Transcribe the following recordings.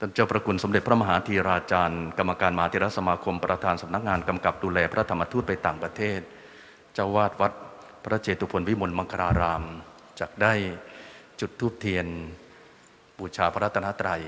ท่านเจ้าประคุณสมเด็จพระมหาธีราจารย์ กรรมการมหาเถรสมาคมประธานสำนักงานกำกับดูแลพระธรรมทูตไปต่างประเทศ เจ้าวาดวัดพระเจตุพนวิมลมังคลารามจักได้จุดทูบเทียน บูชาพระรัตนตรัย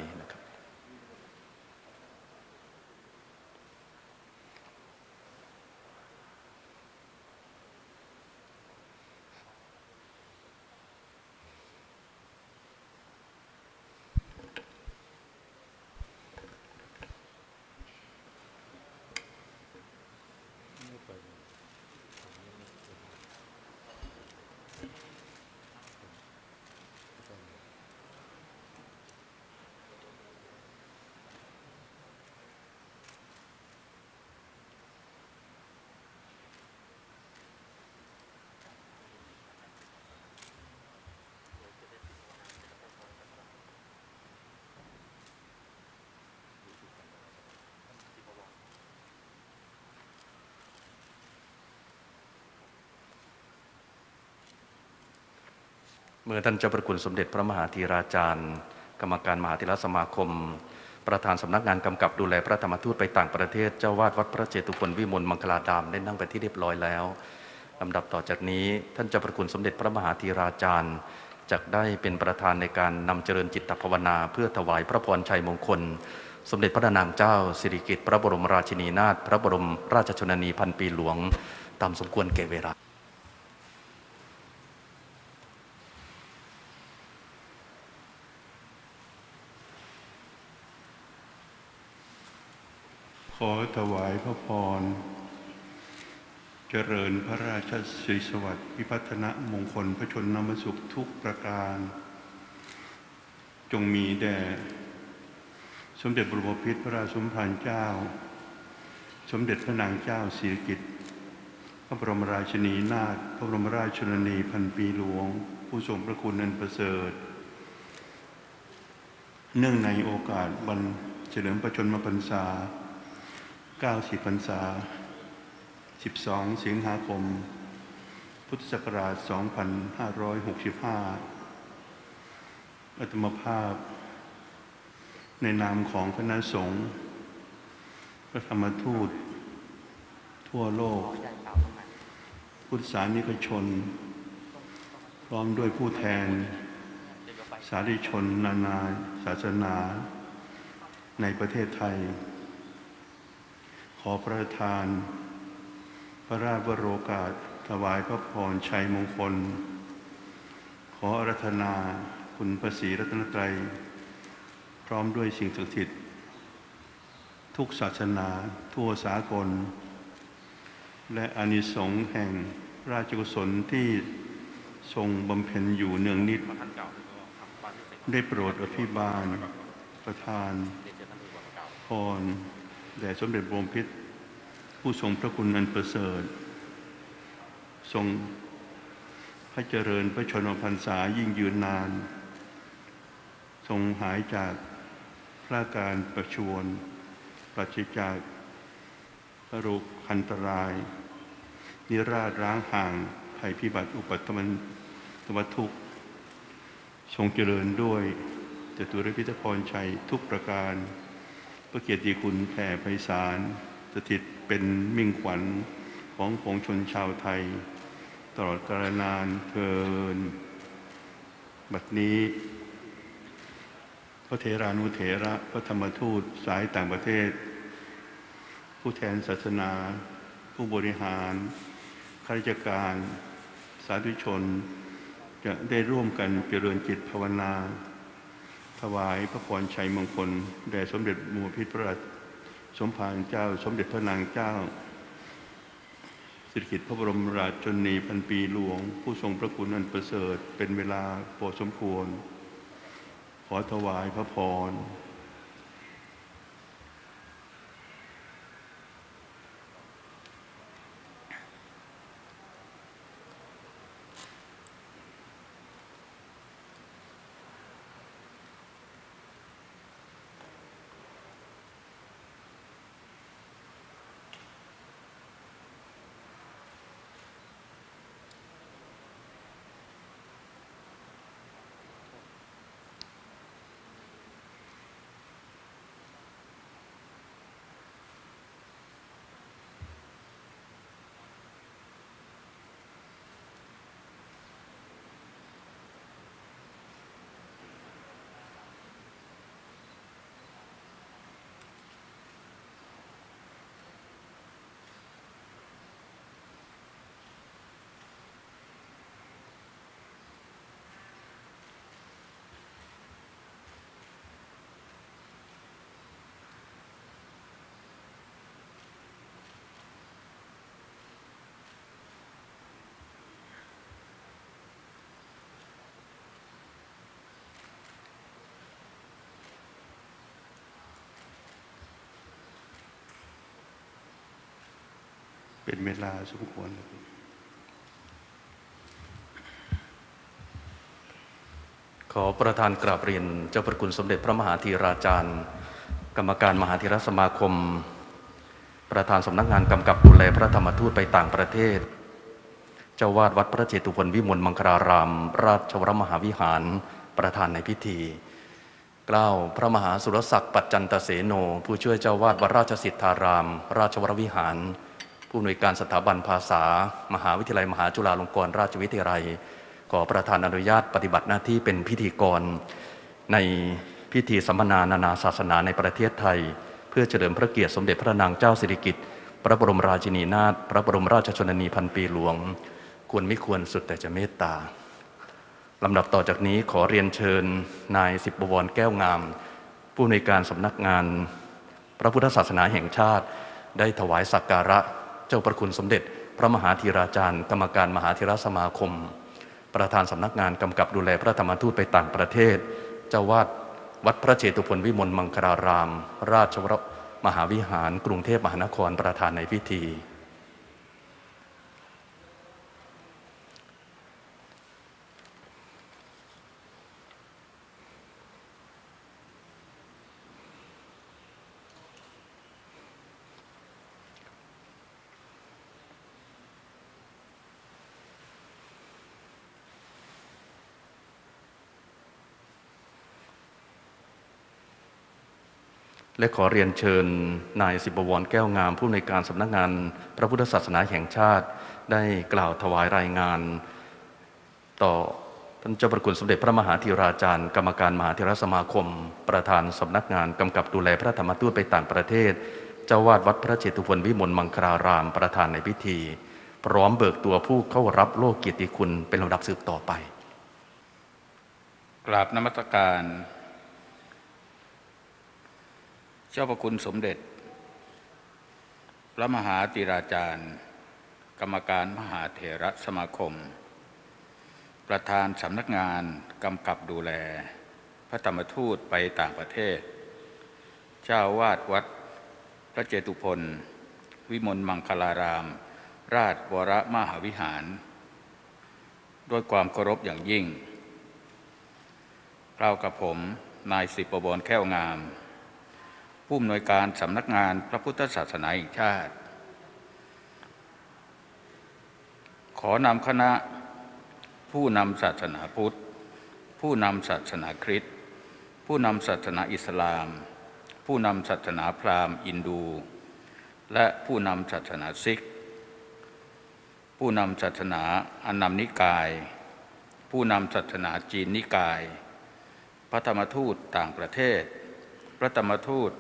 มื่อท่านเจ้าประคุณสมเด็จพระมหาธีราจารย์ กรรมการมหาเถรสมาคม ประธานสำนักงานกำกับดูแลพระธรรมทูตไปต่างประเทศ เจ้าวาดวัดพระเจตุพนวิมลมังคลาดามได้นั่งไปที่เรียบร้อยแล้วลำดับต่อจากนี้ท่านเจ้าประคุณสมเด็จพระมหาธีราจารย์จักได้เป็นประธานในการนำเจริญจิตภาวนา เพื่อถวายพระพรชัยมงคล สมเด็จพระนางเจ้า สิริกิติ์พระบรมราชินีนาถพระบรมราชชนนีพันปีหลวง ตามสมควรแก่เวลา ถวายพระพร เจริญพระราชสิริสวัสดิ์พิพัฒนมงคลพระชนนมสุขทุกประการ จงมีแด่ สมเด็จบรมพิตรพระราชสมภารเจ้า สมเด็จพระนางเจ้าสิริกิติ์พระบรมราชินีนาถพระบรมราชชนนีพันปีหลวง ผู้ทรงพระคุณอันประเสริฐ เนื่องในโอกาสวันเฉลิมพระชนมพรรษา 90พรรษา 12 สิงหาคม พุทธศักราช 2565 อัตมภาพ ในนามของคณะสงฆ์พระธรรมทูต ทั่วโลก พุทธศาสนิกชน พร้อมด้วยผู้แทน สาธุชนนานาศาสนา ในประเทศไทย ขอประทาน พระราชวโรกาสถวายพระพรชัยมงคล ขออารัธนาคุณพระศรีรัตนตรัย พร้อมด้วยสิ่งศักดิ์สิทธิ์ทุกศาสนาทั่วสากล และอานิสงส์แห่งราชกุศลที่ทรงบำเพ็ญอยู่เนืองนิด ได้โปรดอภิบาลประธานพร แด่สมเด็จบรมพิตรผู้ทรงพระคุณอันประเสริฐ ทรงพระเจริญพระชนมพรรษายิ่งยืนนาน ทรงหายจากพระการประชวรปราศจากพระโรคอันตราย นิราชร้างห่างภัยพิบัติอุปัตมันตวทุกทรงเจริญด้วยจตุรพิธพรชัยทุกประการ พระเกียรติคุณแผ่ไพศาลสถิตเป็นมิ่งขวัญของปวงชนชาวไทย ตลอดกาลนานเทิน บัดนี้ พระเทรานุเถระพระธรรมทูตสายต่างประเทศ ผู้แทนศาสนา ผู้บริหารข้าราชการ สาธุชน จะได้ร่วมกันเจริญจิตภาวนา ถวายพระพรชัยมงคลแด่สมเด็จมูพิตรพระราชสมภารเจ้า สมเด็จพระนางเจ้าสิริกิติ์พระบรมราชชนนีพันปีหลวง ผู้ทรงพระคุณอันประเสริฐเป็นเวลาพอสมควร ขอถวายพระพร เป็นเวลาสมควรขอประธานกราบเรียนเจ้าประคุณสมเด็จพระมหาธีราจารย์ กรรมการมหาธีรสมาคม ประธานสำนักงานกำกับดูแลพระธรรมทูตไปต่างประเทศ เจ้าวาดวัดพระเจตุพนวิมลมังคลาราม ราชวรมหาวิหารประธานในพิธีกล้าวพระมหาสุรศักดิ์ปัจจันตเสโน ผู้ช่วยเจ้าวาดวัดราชสิทธาราม ราชวรวิหาร ผู้อำนวยการสถาบันภาษา มหาวิทยาลัย มหาจุฬาลงกรณราชวิทยาลัย ขอประธานอนุญาตปฏิบัติหน้าที่เป็นพิธีกร ในพิธีสัมมนานานาศาสนาในประเทศไทย เพื่อเฉลิมพระเกียรติสมเด็จพระนางเจ้าสิริกิติ์พระบรมราชินีนาถพระบรมราชชนนีพันปีหลวง ควรไม่ควรสุดแต่จะเมตตาลำดับต่อจากนี้ขอเรียนเชิญนายสิบบวรแก้วงาม ผู้ในวยการสำนักงาน พระพุทธศาสนาแห่งชาติได้ถวายสักการะ เจ้าประคุณสมเด็จ พระมหาธีราจารย์ กรรมการมหาธีรสมาคม ประธานสำนักงานกำกับดูแลพระธรรมทูตไปต่างประเทศ เจ้าวาดวัดพระเจตุพนวิมลมังคลาราม ราชวรมหาวิหาร กรุงเทพมหานครประธานในพิธี และขอเรียนเชิญนายสิบวรแก้วงามผู้ในวยการสำนักงานพระพุทธศาสนาแห่งชาติ ได้กล่าวถวายรายงาน ต่อท่านเจ้าประคุณสมเด็จพระมหาธีราจารย์ กรรมการมหาธีรสมาคม ประธานสำนักงานกำกับดูแลพระธรรมทูตไปต่างประเทศ เจ้าวาดวัดพระเจตุพนวิมลมังคลารามประธานในพิธี พร้อมเบิกตัวผู้เข้ารับโลกเกียรติคุณเป็นลำดับสืบต่อไป กราบนมัสการ เจ้าประคุณสมเด็จ พระมหาติราจารย์ กรรมการมหาเถระสมาคม ประธานสำนักงานกำกับดูแล พระธรรมทูตไปต่างประเทศ เจ้าวาดวัดพระเจตุพนวิมลมังคลาราม ราชวรมหาวิหาร ด้วยความเคารพอย่างยิ่งกล่ากับผม นายสิบประบรแก้วงาม ผู้อำนวยการสำนักงานพระพุทธศาสนาแห่งชาติ ขอนำคณะผู้นำศาสนาพุทธ ผู้นำศาสนาคริสต์ผู้นำศาสนาอิสลาม ผู้นำศาสนาพราหมณ์อินดู และผู้นำศาสนาซิก ผู้นำศาสนาอนัมนิกาย ผู้นำศาสนาจีนนิกาย พระธรรมทูตต่างประเทศ พระธรรมทูต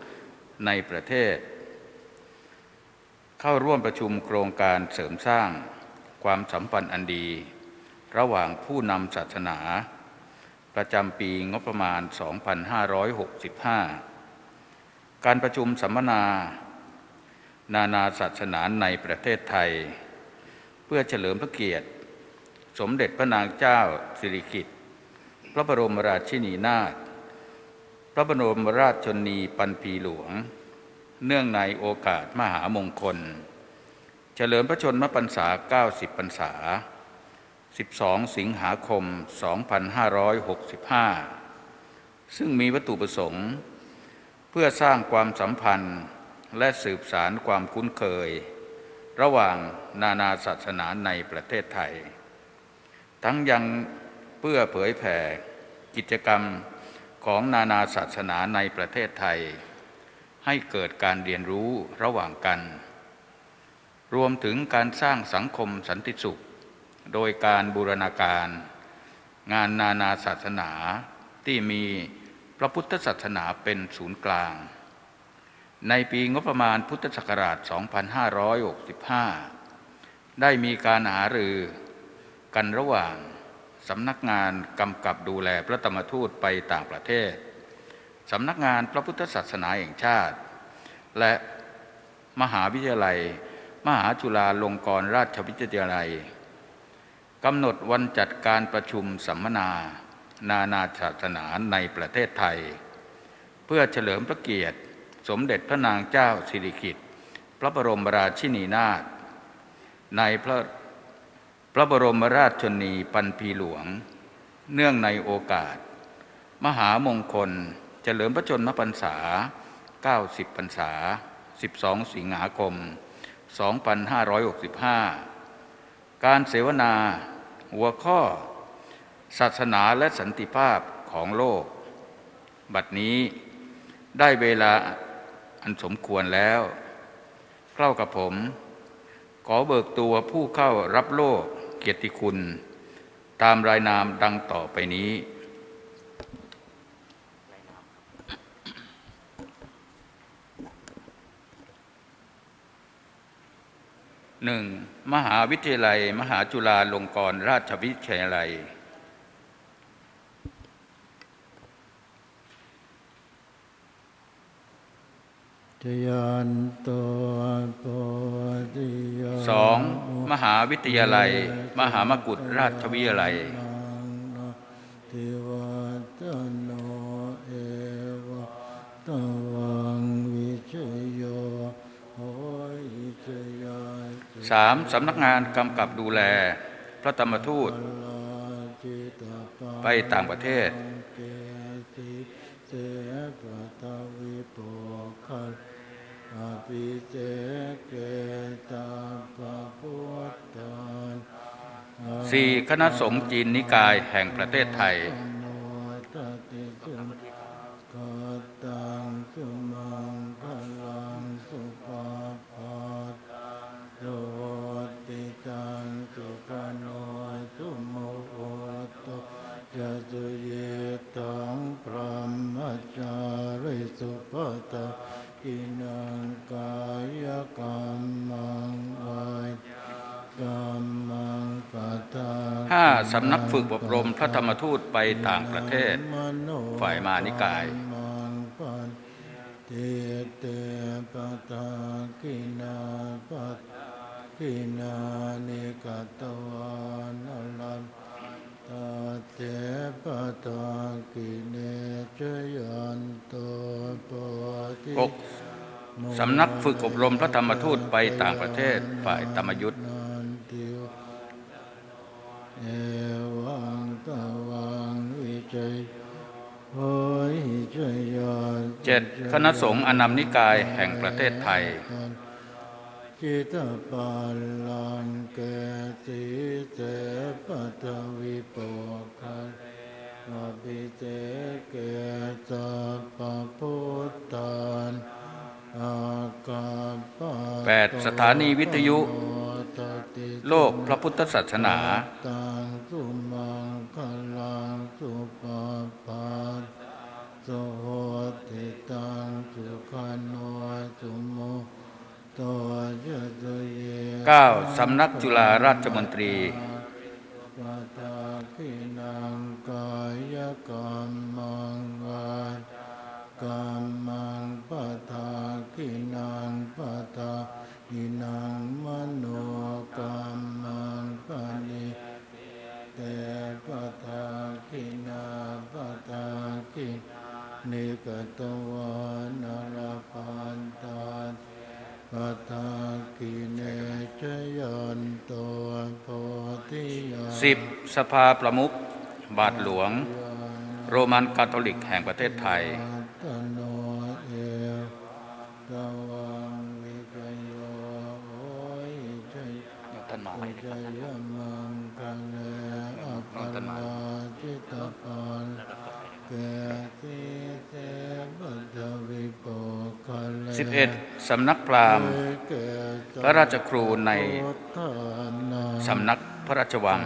ในประเทศ เข้าร่วมประชุมโครงการเสริมสร้างความสัมพันธ์อันดี ระหว่างผู้นำศาสนา ประจำปีงบประมาณ 2565 การประชุมสัมมนา นานาศาสนาในประเทศไทย เพื่อเฉลิมพระเกียรติ สมเด็จพระนางเจ้าสิริกิติ์พระบรมราชินีนาถ ระบรมราชชนีปันปีหลวง เนื่องในโอกาสมหามงคล เฉลิมพระชนมพรรษา 90 พรรษา 12 สิงหาคม 2565 ซึ่งมีวัตถุประสงค์ เพื่อสร้างความสัมพันธ์และสืบสารความคุ้นเคย ระหว่างนานาศาสนาในประเทศไทย ทั้งยังเพื่อเผยแผ่กิจกรรม ของนานาศาสนาในประเทศไทย ให้เกิดการเรียนรู้ระหว่างกัน รวมถึงการสร้างสังคมสันติสุข โดยการบูรณาการ งานนานาศาสนาที่มีพระพุทธศาสนาเป็นศูนย์กลาง ในปีงบประมาณพุทธศักราช 2565 ได้มีการหารือกันระหว่าง สำนักงานกำกับดูแลพระธรรมทูตไปต่างประเทศ สำนักงานพระพุทธศาสนาแห่งชาติ และมหาวิทยาลัย มหาจุฬาลงกรณราชวิทยาลัยกำหนดวันจัดการประชุมสัมมนา นานาศาสนาในประเทศไทย เพื่อเฉลิมพระเกียรติ สมเด็จพระนางเจ้าสิริกิติ์พระบรมราชินีนาถในพระ พระบรมราชชนีปันปีหลวง เนื่องในโอกาส มหามงคล เฉลิมพระชนมพรรษา 90 พรรษา 12 สิงหาคม 2565 การเสวนาหัวข้อ ศาสนาและสันติภาพของโลก บัดนี้ได้เวลาอันสมควรแล้ว เข้ากับผม ขอเบิกตัวผู้เข้ารับโลก เกียรติคุณ ตามรายนามดังต่อไปนี้หนึ่งมหาวิทยาลัย มหาจุฬาลงกรณราชวิทยาลัย จยันตัวโพธิยา สองมหาวิทยาลัย มหามกุฏราชวิทยาลัยทิวัตโนเอวะตวังวิชโยโหอิจยาสามสำนักงานกำกับดูแล พระธรรมทูตลาจิตปาไปต่างประเทศิเจเกตาปะพุทธานสี่คณะสงฆ์จีนนิกายแห่งประเทศไทยาห้าสำนักฝึกอบรมพระธรรมทูตไปต่างประเทศ ฝ่ายมานิกายเตเตปตากินาปกินานิกตวานลัมตาเตปตากิเนจยันโตปติสำนักฝึกอบรมพระธรรมทูตไปต่างประเทศฝ่ายธรรมยุทธ์ เอวังตวังวิจัยโหยจยานเจ็ดคณะสงฆ์อนัมนิกายแห่งประเทศไทยจิตปาลังเกติเตปะทวิโปคันอภิเตเกตาปะพุทธาน อากาปะแปดสถานีวิทยุ โลกพระพุทธศาสนาตังสุมังคลังสุปาปาโสโหติตังสุขันโนสุโมโตจะตุเยเก้าสำนักจุฬาราชมนตรี สิบสภาประมุขบาทหลวง โรมันคาทอลิกแห่งประเทศไทยตโนเอวตวังวิจโยโอยใจท่านมาไหมใจยมังกัลเลอปัลลาจิตปันเกติเตปัตวิโปคัลเลสิบเอ็ดสำนักพราหมณ์เกตพระราชครูในพุทธานาสำนักพระราชวัง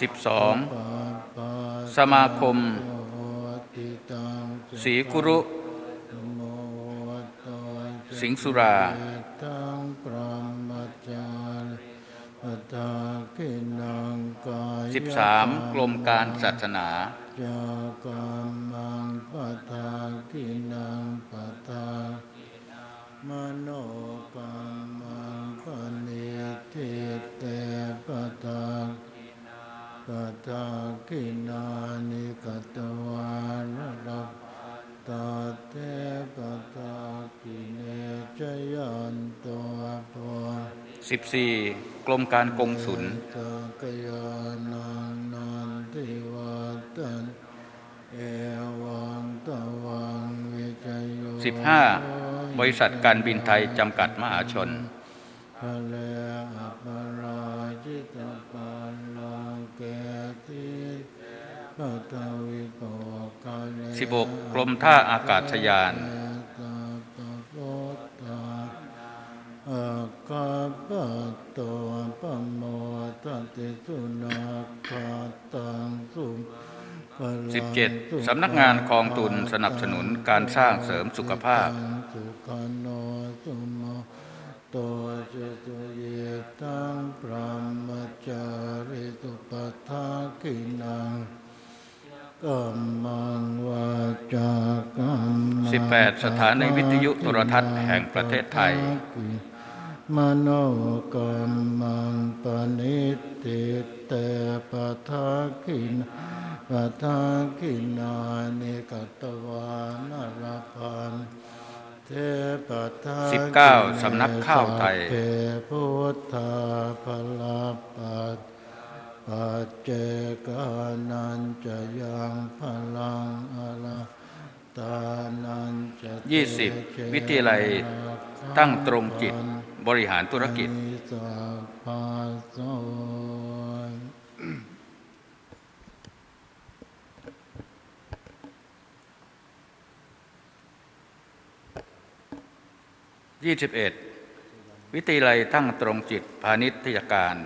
12 สมาคม สีกุรุ สิงสุราสิบสามกรมการศาสนา ตากรสิบสี่กรมการกงสุนสิบห้าบริษัทการบินไทยจำกัดมหาชนพระ สิบกกรมท่าอากาศยาน 17. สำนักงานกองทุนสนับสนุนการสร้างเสริมสุขภาพ 18. 18 สถานีวิทยุโทรทัศน์แห่งประเทศไทย มโนกรรมังปณิติเตปะทาคินปะทาคินานิกัตวานารพันเทปะทา19สำนักข้าวไทยเพพุทธาพลาปัต ปัจเจกานันจะยังพลังอลาตานันจะเต20วิทยาลัยตั้งตรงจิตบริหารธุรกิจสัพพะโส21วิทยาลัยตั้งตรงจิตพาณิชยการ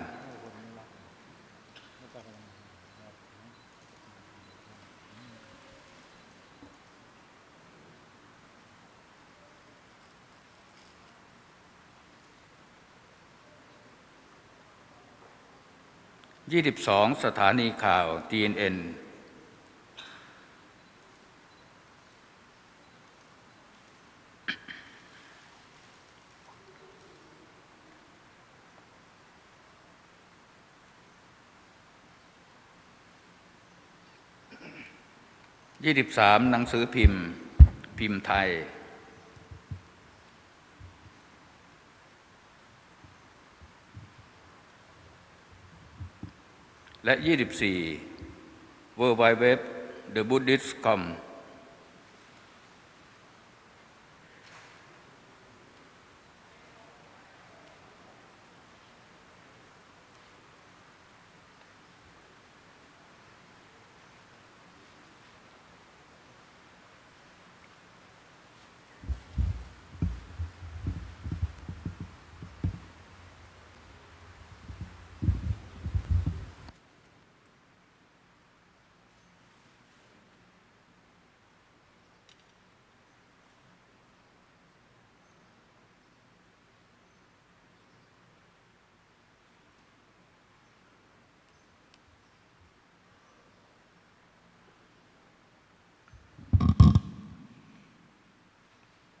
22 สถานีข่าว TNN 23หนังสือพิมพ์ พิมพ์ไทย และ 24 w w w The Buddhist com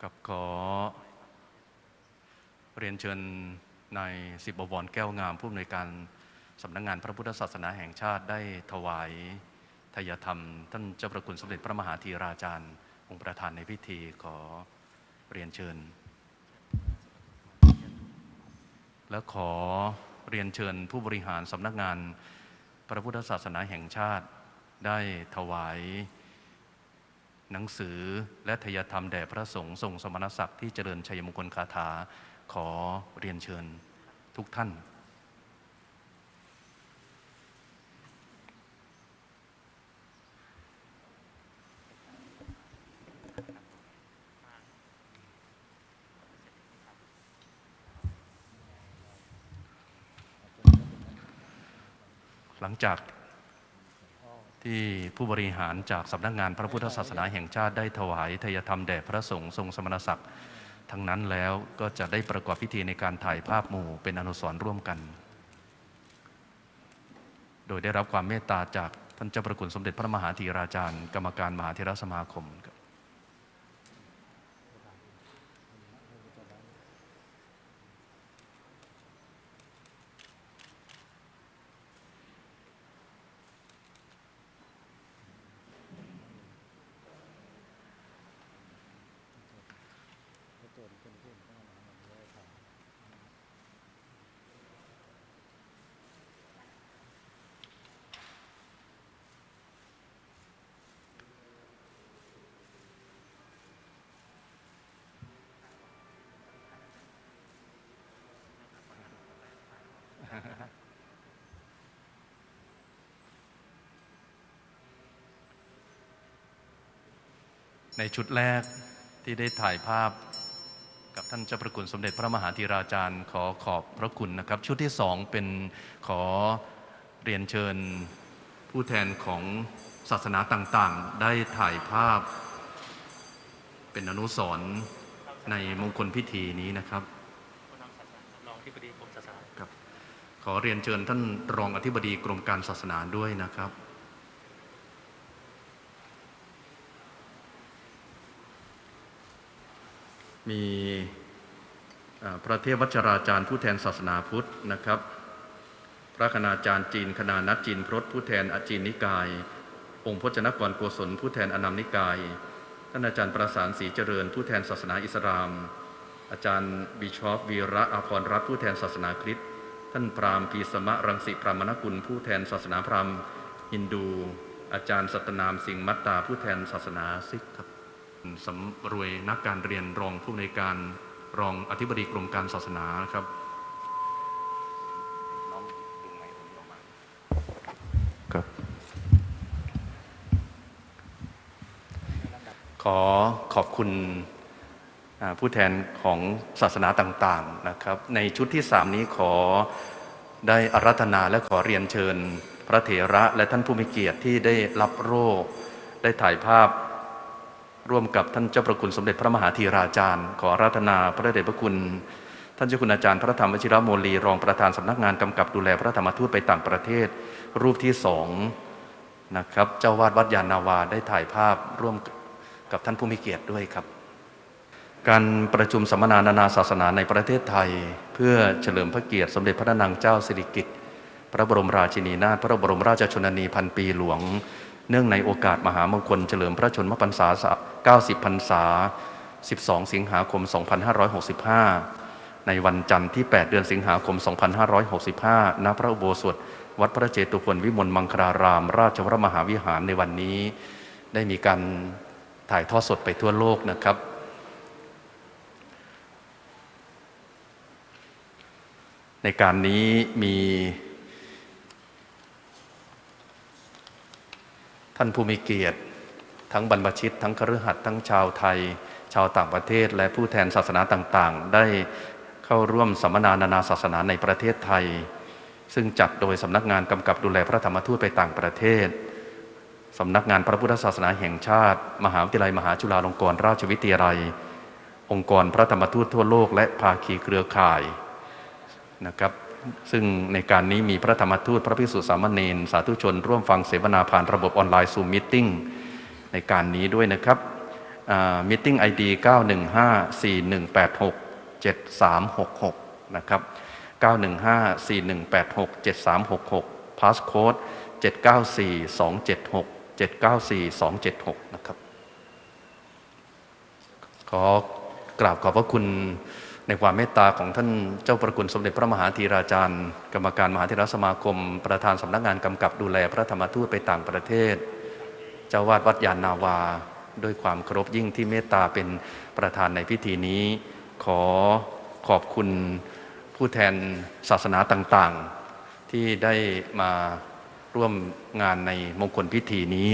กับขอ เรียนเชิญนายสิบบวรแก้วงาม ผู้อำนวยการสำนักงานพระพุทธศาสนาแห่งชาติได้ถวายทายธรรม ท่านเจ้าประคุณสมเด็จพระมหาธีราจารย์ องค์ประธานในพิธีขอเรียนเชิญ และขอเรียนเชิญผู้บริหารสำนักงานพระพุทธศาสนาแห่งชาติได้ถวาย หนังสือและทยธรรมแด่พระสงฆ์ทรงสมณศักดิ์ที่เจริญชัยมงคลคาถาขอเรียนเชิญทุกท่านหลังจาก ที่ผู้บริหารจากสำนักงานพระพุทธศาสนาแห่งชาติได้ถวายทายธรรมแด่พระสงฆ์ทรงสมณศักดิ์ทั้งนั้นแล้วก็จะได้ประกอบพิธีในการถ่ายภาพหมู่เป็นอนุสรณ์ร่วมกัน โดยได้รับความเมตตาจากท่านเจ้าประคุณสมเด็จพระมหาธีราจารย์ กรรมการมหาเทรสมาคมครับ ในชุดแรกที่ได้ถ่ายภาพกับท่านเจ้าประคุณสมเด็จพระมหาธีราจารย์ ขอขอบพระคุณนะครับ ชุดที่สองเป็นขอเรียนเชิญผู้แทนของศาสนาต่างๆ ได้ถ่ายภาพ เป็นอนุสรณ์ในมงคลพิธีนี้นะครับรองที่ปดีกรมศาสนาครับขอเรียนเชิญท่านรองอธิบดีกรมการศาสนาด้วยนะครับ มีพระเทพวัชราจารย์ผู้แทนศาสนาพุทธนะครับ พระคณาจารย์จีนคณานัดจีนพรตผู้แทนอาจีนนิกาย องค์พจนกรโกศลผู้แทนอนามนิกาย ท่านอาจารย์ประสานศรีเจริญผู้แทนศาสนาอิสลาม อาจารย์บิชอฟวีระอาภรรัตน์ผู้แทนศาสนาคริสต์ท่านพราหมณ์พีสมะรังสิพรามนกุลผู้แทนศาสนาพราหมณ์ฮินดู อาจารย์สัตนามสิงห์มัตตาผู้แทนศาสนาซิกครับ สำรวยนักการเรียนรองผู้ในวยการรองอธิบดีกรมการศาสนานะครับครับ ขอขอบคุณอ่าผู้แทนของศาสนาต่างๆนะครับ ในชุดที่สามนี้ขอได้อารัธนาและขอเรียนเชิญ พระเถระและท่านผู้มีเกียรติที่ได้รับโล่ได้ถ่ายภาพ ร่วมกับท่านเจ้าประคุณสมเด็จพระมหาธีราจารย์ ขอราธนาพระเดชพระคุณ ท่านเจ้าคุณอาจารย์พระธรรมวชิรโมลีรองประธานสำนักงานกำกับดูแลพระธรรมทูตไปต่างประเทศ รูปที่สองนะครับเจ้าวาดวัดยานนาวาได้ถ่ายภาพร่วมกับท่านผู้มีเกียรติด้วยครับ การประชุมสัมมนานานาศาสนาในประเทศไทย เพื่อเฉลิมพระเกียรติสมเด็จพระนางเจ้าสิริกิติ์พระบรมราชินีนาถพระบรมราชชนนีพันปีหลวง เนื่องในโอกาสมหามงคลเฉลิมพระชนมพรรษา 90 พรรษา 12 สิงหาคม 2565 ในวันจันทร์ที่ 8 เดือนสิงหาคม 2565 ณ พระอุโบสถ วัดพระเจตุพนวิมลมังคลาราม ราชวรมหาวิหารในวันนี้ ได้มีการถ่ายทอดสดไปทั่วโลกนะครับในการนี้มี ท่านผู้มีเกียรติ ทั้งบรรพชิต ทั้งคฤหัสถ์ทั้งชาวไทย ชาวต่างประเทศ และผู้แทนศาสนาต่างๆ ได้เข้าร่วมสัมมนานานาศาสนาในประเทศไทย ซึ่งจัดโดยสำนักงานกำกับดูแลพระธรรมทูตไปต่างประเทศสำนักงานพระพุทธศาสนาแห่งชาติ มหาวิทยาลัยมหาจุฬาลงกรณราชวิทยาลัย องค์กรพระธรรมทูตทั่วโลก และภาคีเครือข่ายนะครับ ซึ่งในการนี้มีพระธรรมทูต พระภิกษุสามเณรสาธุชน ร่วมฟังเสวนาผ่านระบบออนไลน์ซูมมิทในการนี้ด้วยนะครับมิทติ้งไอดี91541867366นะครับ91541867366พาสโค้ด794276 794276นะครับขอกราบขอบพระคุณ ในความเมตตาของท่านเจ้าประคุณสมเด็จพระมหาธีราจารย์ กรรมการมหาเถรสมาคม ประธานสำนักงานกำกับดูแลพระธรรมทูตไปต่างประเทศ เจ้าวาดวัดยานนาวา ด้วยความเคารพยิ่งที่เมตตาเป็นประธานในพิธีนี้ ขอขอบคุณผู้แทนศาสนาต่างๆ ที่ได้มาร่วมงานในมงคลพิธีนี้